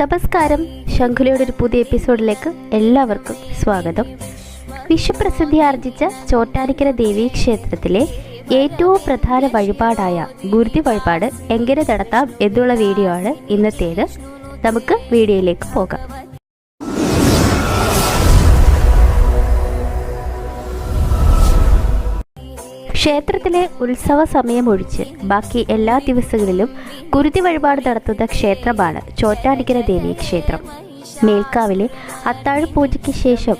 നമസ്കാരം ശംഖുലയുടെ ഒരു പുതിയ എപ്പിസോഡിലേക്ക് എല്ലാവർക്കും സ്വാഗതം. വിശ്വപ്രസിദ്ധി ആർജിച്ച ചോട്ടാനിക്കര ദേവീ ക്ഷേത്രത്തിലെ ഏറ്റവും പ്രധാന വഴിപാടായ ഗുരുതി വഴിപാട് എങ്ങനെ നടത്താം എന്നുള്ള വീഡിയോ ആണ് ഇന്നത്തേത്. നമുക്ക് വീഡിയോയിലേക്ക് പോകാം. ക്ഷേത്രത്തിലെ ഉത്സവ സമയമൊഴിച്ച് ബാക്കി എല്ലാ ദിവസങ്ങളിലും കുരുതി വഴിപാട് നടത്തുന്ന ക്ഷേത്രമാണ് ചോറ്റാനിക്കര ദേവി ക്ഷേത്രം. മേൽക്കാവിലെ അത്താഴ പൂജയ്ക്ക് ശേഷം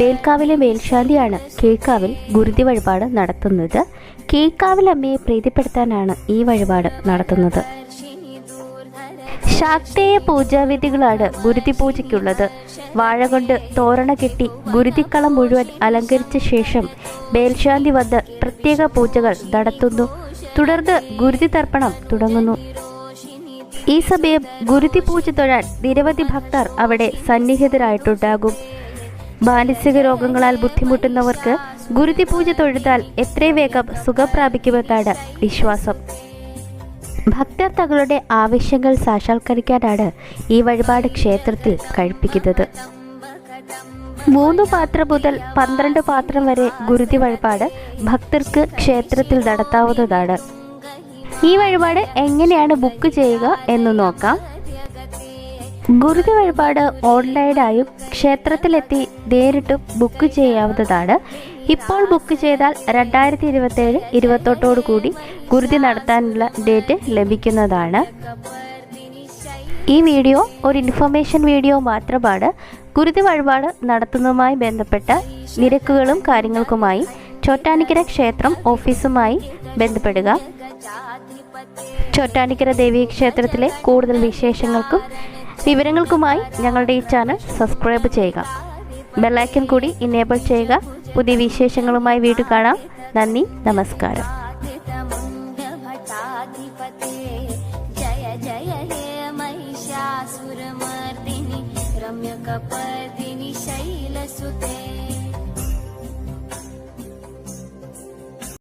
മേൽക്കാവിലെ മേൽശാന്തിയാണ് കീഴ്ക്കാവിൽ ഗുരുതി വഴിപാട് നടത്തുന്നത്. കീഴ്ക്കാവിൽ അമ്മയെ പ്രീതിപ്പെടുത്താനാണ് ഈ വഴിപാട് നടത്തുന്നത്. ശാക്തേയ പൂജാവിധികളാണ് ഗുരുതി പൂജയ്ക്കുള്ളത് വാഴ കൊണ്ട് തോരണ കെട്ടി ഗുരുതിക്കളം മുഴുവൻ അലങ്കരിച്ച ശേഷം മേൽശാന്തി വന്ന് പ്രത്യേക പൂജകൾ നടത്തുന്നു. തുടർന്ന് ഗുരുതി തർപ്പണം തുടങ്ങുന്നു. ഈ സമയം ഗുരുതി പൂജ തൊഴാൻ നിരവധി ഭക്തർ അവിടെ സന്നിഹിതരായിട്ടുണ്ടാകും. മാനസിക രോഗങ്ങളാൽ ബുദ്ധിമുട്ടുന്നവർക്ക് ഗുരുതി പൂജ തൊഴുതാൽ എത്രയും വേഗം സുഖം പ്രാപിക്കുമെന്നാണ് വിശ്വാസം. ഭക്തർ തങ്ങളുടെ ആവശ്യങ്ങൾ സാക്ഷാത്കരിക്കാനാണ് ഈ വഴിപാട് ക്ഷേത്രത്തിൽ കഴിപ്പിക്കുന്നത്. മൂന്ന് പാത്രം മുതൽ പന്ത്രണ്ട് പാത്രം വരെ ഗുരുതി വഴിപാട് ഭക്തർക്ക് ക്ഷേത്രത്തിൽ നടത്താവുന്നതാണ്. ഈ വഴിപാട് എങ്ങനെയാണ് ബുക്ക് ചെയ്യുക എന്ന് നോക്കാം. ഗുരുതി വഴിപാട് ഓൺലൈനായും ക്ഷേത്രത്തിലെത്തി നേരിട്ടും ബുക്ക് ചെയ്യാവുന്നതാണ്. ഇപ്പോൾ ബുക്ക് ചെയ്താൽ രണ്ടായിരത്തി ഇരുപത്തേഴ് ഇരുപത്തെട്ടോടു കൂടി ഗുരുതി നടത്താനുള്ള ഡേറ്റ് ലഭിക്കുന്നതാണ്. ഈ വീഡിയോ ഒരു ഇൻഫർമേഷൻ വീഡിയോ മാത്രമാണ്. ഗുരുതി വഴിപാട് നടത്തുന്നതുമായി ബന്ധപ്പെട്ട നിരക്കുകളും കാര്യങ്ങൾക്കുമായി ചോറ്റാനിക്കര ക്ഷേത്രം ഓഫീസുമായി ബന്ധപ്പെടുക. ചോറ്റാനിക്കര ദേവീ ക്ഷേത്രത്തിലെ കൂടുതൽ വിശേഷങ്ങൾക്കും വിവരങ്ങൾക്കുമായി ഞങ്ങളുടെ ഈ ചാനൽ സബ്സ്ക്രൈബ് ചെയ്യുക. ബെല്ലൈക്കൻ കൂടി ഇനേബിൾ ചെയ്യുക പുതിയ വിശേഷങ്ങളുമായി വീണ്ടും കാണാം നന്ദി നമസ്കാരം भटाधिपते जय जय हे महिषासुरमर्दिनि रम्यकपर्दिनि शैलसुते